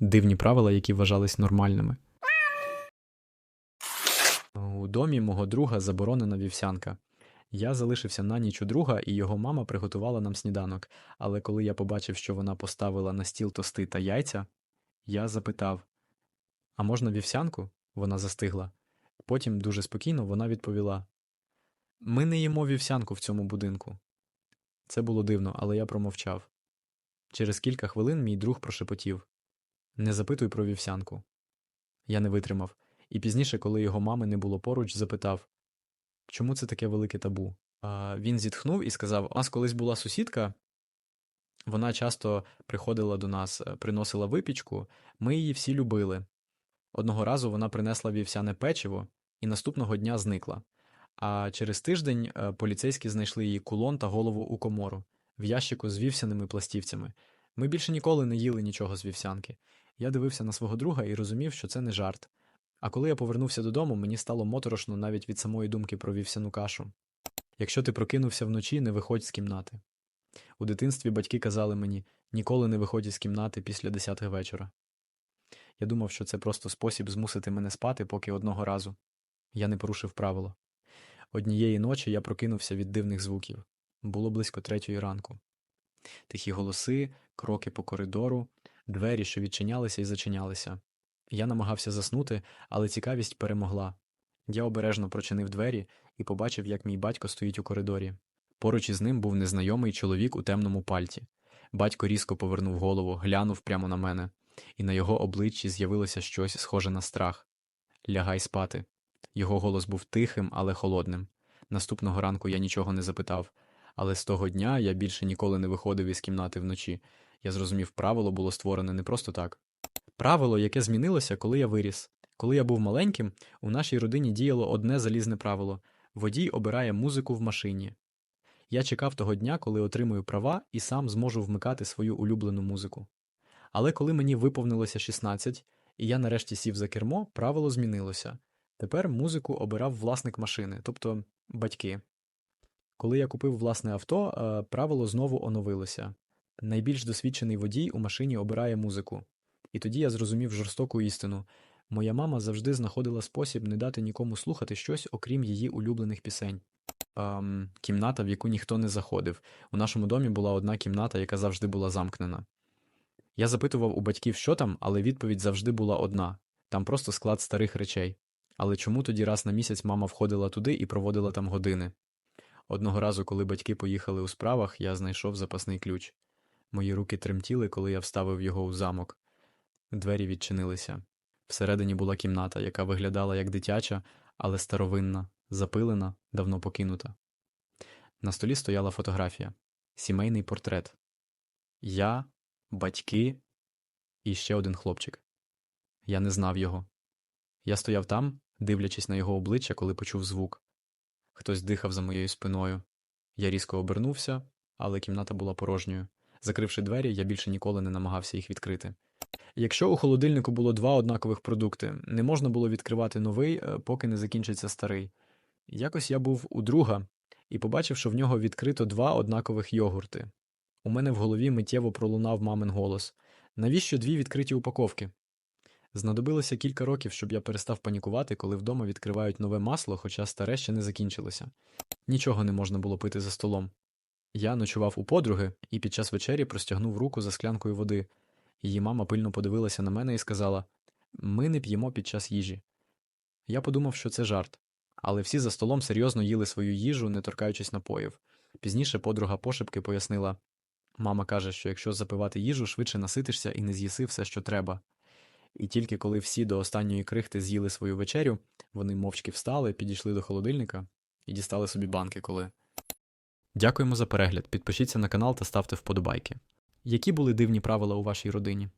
дивні правила, які вважались нормальними. У домі мого друга заборонена вівсянка. Я залишився на ніч у друга, і його мама приготувала нам сніданок. Але коли я побачив, що вона поставила на стіл тости та яйця, я запитав: А можна вівсянку? Вона застигла. Потім дуже спокійно вона відповіла: Ми не їмо вівсянку в цьому будинку. Це було дивно, але я промовчав. Через кілька хвилин мій друг прошепотів: Не запитуй про вівсянку. Я не витримав, і пізніше, коли його мами не було поруч, запитав Чому це таке велике табу? А він зітхнув і сказав: У нас колись була сусідка, вона часто приходила до нас, е, приносила випічку, ми її всі любили. Одного разу вона принесла вівсяне печиво і наступного дня зникла. А через тиждень е, поліцейські знайшли її кулон та голову у комору в ящику з вівсяними пластівцями. Ми більше ніколи не їли нічого з вівсянки. Я дивився на свого друга і розумів, що це не жарт. А коли я повернувся додому, мені стало моторошно навіть від самої думки про вівсяну кашу. Якщо ти прокинувся вночі, не виходь з кімнати. У дитинстві батьки казали мені ніколи не виходь із кімнати після 10 вечора. Я думав, що це просто спосіб змусити мене спати, поки одного разу. Я не порушив правило. Однієї ночі я прокинувся від дивних звуків. Було близько третьої ранку. Тихі голоси, кроки по коридору, двері, що відчинялися і зачинялися. Я намагався заснути, але цікавість перемогла. Я обережно прочинив двері і побачив, як мій батько стоїть у коридорі. Поруч із ним був незнайомий чоловік у темному пальті. Батько різко повернув голову, глянув прямо на мене, і на його обличчі з'явилося щось схоже на страх. Лягай спати. Його голос був тихим, але холодним. Наступного ранку я нічого не запитав, але з того дня я більше ніколи не виходив із кімнати вночі. Я зрозумів, правило було створене не просто так. Правило, яке змінилося, коли я виріс. Коли я був маленьким, у нашій родині діяло одне залізне правило водій обирає музику в машині. Я чекав того дня, коли отримую права і сам зможу вмикати свою улюблену музику. Але коли мені виповнилося 16, і я нарешті сів за кермо, правило змінилося. Тепер музику обирав власник машини, тобто батьки. Коли я купив власне авто, е, правило знову оновилося. Найбільш досвідчений водій у машині обирає музику. І тоді я зрозумів жорстоку істину. Моя мама завжди знаходила спосіб не дати нікому слухати щось, окрім її улюблених пісень. Ем, кімната, в яку ніхто не заходив. У нашому домі була одна кімната, яка завжди була замкнена. Я запитував у батьків, що там, але відповідь завжди була одна там просто склад старих речей. Але чому тоді раз на місяць мама входила туди і проводила там години? Одного разу, коли батьки поїхали у справах, я знайшов запасний ключ. Мої руки тремтіли, коли я вставив його у замок. Двері відчинилися. Всередині була кімната, яка виглядала як дитяча, але старовинна, запилена, давно покинута. На столі стояла фотографія сімейний портрет. Я, батьки і ще один хлопчик. Я не знав його. Я стояв там, дивлячись на його обличчя, коли почув звук. Хтось дихав за моєю спиною. Я різко обернувся, але кімната була порожньою. Закривши двері, я більше ніколи не намагався їх відкрити. Якщо у холодильнику було два однакових продукти, не можна було відкривати новий, е, поки не закінчиться старий. Якось я був у друга і побачив, що в нього відкрито два однакових йогурти. У мене в голові миттєво пролунав мамин голос навіщо дві відкриті упаковки? Знадобилося кілька років, щоб я перестав панікувати, коли вдома відкривають нове масло, хоча старе ще не закінчилося. Нічого не можна було пити за столом. Я ночував у подруги і під час вечері простягнув руку за склянкою води. Її мама пильно подивилася на мене і сказала: Ми не п'ємо під час їжі. Я подумав, що це жарт, але всі за столом серйозно їли свою їжу, не торкаючись напоїв. Пізніше подруга пошепки пояснила мама каже, що якщо запивати їжу, швидше наситишся і не з'їси все, що треба. І тільки коли всі до останньої крихти з'їли свою вечерю, вони мовчки встали, підійшли до холодильника і дістали собі банки коли. Дякуємо за перегляд. Підпишіться на канал та ставте вподобайки. Які були дивні правила у вашій родині?